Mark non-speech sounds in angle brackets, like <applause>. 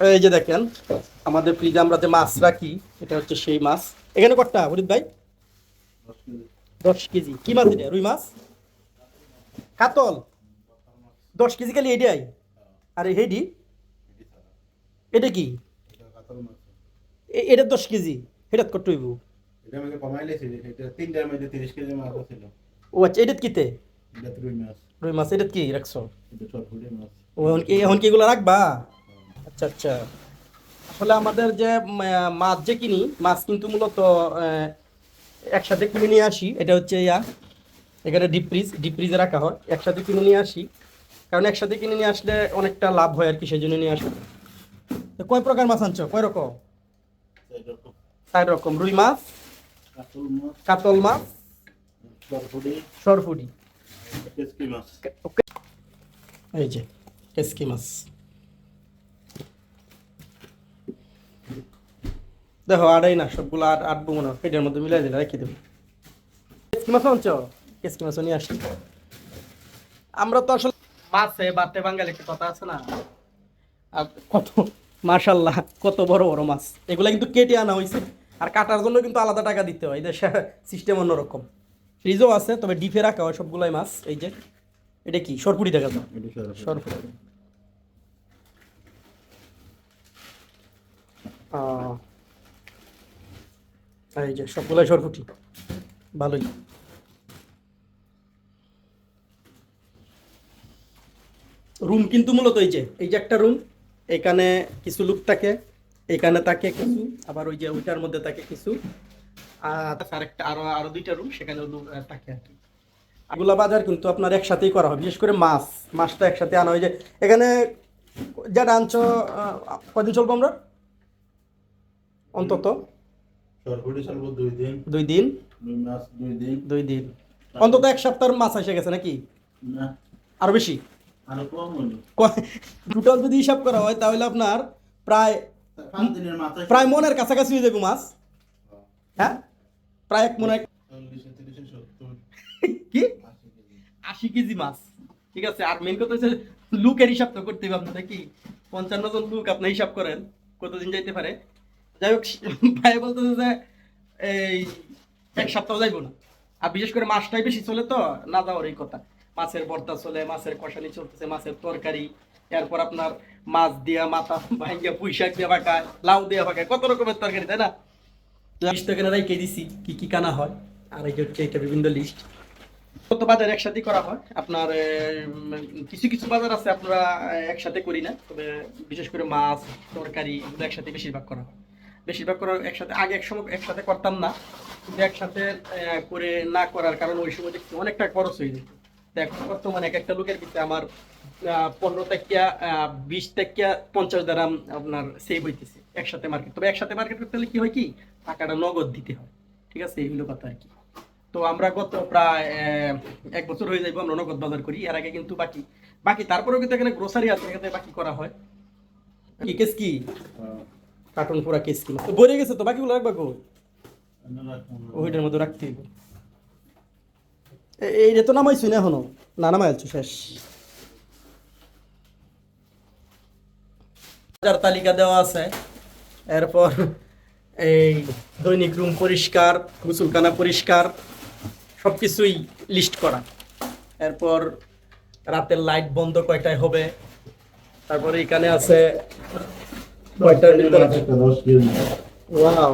এই যে দেখেন আমাদের ফ্রিজে আমরা যে মাছ রাখি এটা হচ্ছে সেই মাছ। এখানে কটা হরিদ ভাই? দশ কেজি। কি মাছ এটা? রুই মাছ? কাতল। দশ কেজি খালি এটাই? আর হেডি? এটা কি? এটা দশ কেজি। এটা কত হইব? ও আচ্ছা এটা কিতে? রুই মাছ। রুই মাছ এটা কি রাখছো? এখন কি এগুলো রাখবা? আচ্ছা আচ্ছা। আসলে আমাদের যে মাছ যে কিনি মাছ কিন্তু মূলত একসাথে কিনে নিয়ে আসি। এটা হচ্ছে ইয়া এখানে ডিপ ফ্রিজ ডিপ ফ্রিজে রাখা হয়। একসাথে কিনে নিয়ে আসি। কারণ একসাথে কিনে নিয়ে আসলে অনেকটা লাভ হয় আর কি সেই জন্য নিয়ে আসি। তো কয় প্রকার মাছ আনছো? কয় রকম? চার রকম। রুই মাছ কাতল মাছ ওকে এই যে কেসকি মাছ। দেখো আড়াই না সবগুলো আট আটবো হয় পেটের মধ্যে মিলাই দিলে রেখে দেবো। কেসকি মাছ আনছ? কেসকি মাছ নিয়ে আসি আমরা তো আসলে মাছে বাতে বাঙালি একটা কথা আছে না? আর কত মাশাল্লাহ কত বড় বড় মাছ। এগুলা কিন্তু কেটে আনা হয়েছে। আর কাটার জন্য কিন্তু আলাদা টাকা দিতে হয়। এদের সিস্টেম অন্যরকম। ফ্রিজও আছে তবে ডিপে রাখা হয় সবগুলাই মাছ। এই যে এটা কি? সরপুরি দেখা যায়। সরপুরি। সরপুরি আহ, এই যে সরপুটি। ভালোই। রুম কিন্তু মূলত এই যে এই যে একটা রুম, এখানে কিছু লোক থাকে, এখানে থাকে কিছু, আবার ওই যে ওইটার মধ্যে থাকে কিছু, আর একটা আরও আরও দুইটা রুম সেখানে থাকে আর কি। বাজার কিন্তু আপনার একসাথেই করা হয়, বিশেষ করে মাছ মাছটা একসাথে আনা হয়। যে এখানে যেটা আনছো কদিন চলবো আমরা? অন্তত? দুই দিন। দুই দিন? অন্তত এক সপ্তাহের মাছ এসে গেছে নাকি? আরও বেশি? টোটাল যদি হিসাব করা হয় তাহলে আপনার প্রায় প্রায় মনের কাছাকাছি হয়ে যাবে মাছ। হ্যাঁ? প্রায় এক মনে <laughs> কি আশি কেজি আশি কেজি মাছ। ঠিক আছে আর মেন কথা হচ্ছে লুকের হিসাব তো করতে হবে আপনাদের কি? পঞ্চান্ন জন লুক আপনি হিসাব করেন কতদিন যাইতে পারে? যাই হোক ভাই বলতেছে যে, এই, এক সপ্তাহ যাইবো না। আর বিশেষ করে মাছটাই বেশি চলে তো, না যাওয়ার এই কথা। মাছের ভর্তা চলে, মাছের কষানি চলতেছে, মাছের তরকারি, এরপর আপনার মাছ দিয়া মাথা ভাঙ্গা পুঁই শাক দিয়ে পাকায়, লাউ দিয়ে পাকায়, কত রকমের তরকারি, তাই না? লিস্ট এখানে রাইকে দিছি, কি কি কানা হয়, আর এই হচ্ছে এটা বিভিন্ন লিস্ট কত বাজার একসাথে করা হয়? আপনার কিছু কিছু বাজার আছে আপনারা একসাথে করি না, তবে বিশেষ করে মাছ, তরকারি, এগুলো একসাথে বেশিরভাগ করা হয়। বেশিরভাগ করা একসাথে, আগে এক সময় একসাথে করতাম না। কিন্তু একসাথে করে না করার কারণ ওই সময় দেখছি অনেকটা খরচ হয়ে যেত এখন বর্তমানে এক একটা লোকের ভিতরে আমার পনেরো টাকিয়া বিশ টাকিয়া পঞ্চাশ দারাম আপনার সেভ হইতেছে একসাথে মার্কেট তবে একসাথে মার্কেট করতে হলে কি হয় কি? টাকাটা নগদ দিতে হয়। ঠিক আছে? এইগুলো কথা আর কি। তো আমরা গত প্রায় এক বছর হয়ে যাইব আমরা নগদ বাজার করি। এর আগে কিন্তু বাকি বাকি তারপরেও কিন্তু এখানে গ্রোসারি আছে, এখানে বাকি করা হয়। কি কেস কি? কার্টুন পুরা কেস কি? তো বলে গেছে তো বাকিগুলো রাখবা কো ওইটার মধ্যে রাখতে হইব। এ- এইটা তো নামাইছি না এখনও? না নামাই আলছো শেষ। বাজার তালিকা দেওয়া আছে। এরপর এই দৈনিক রুম পরিষ্কার গুসুলখানা পরিষ্কার সব কিছুই লিস্ট করা। এরপর রাতের লাইট বন্ধ কয়টায় হবে? তারপরে এখানে আছে কয়টার ভিতরে ওয়াও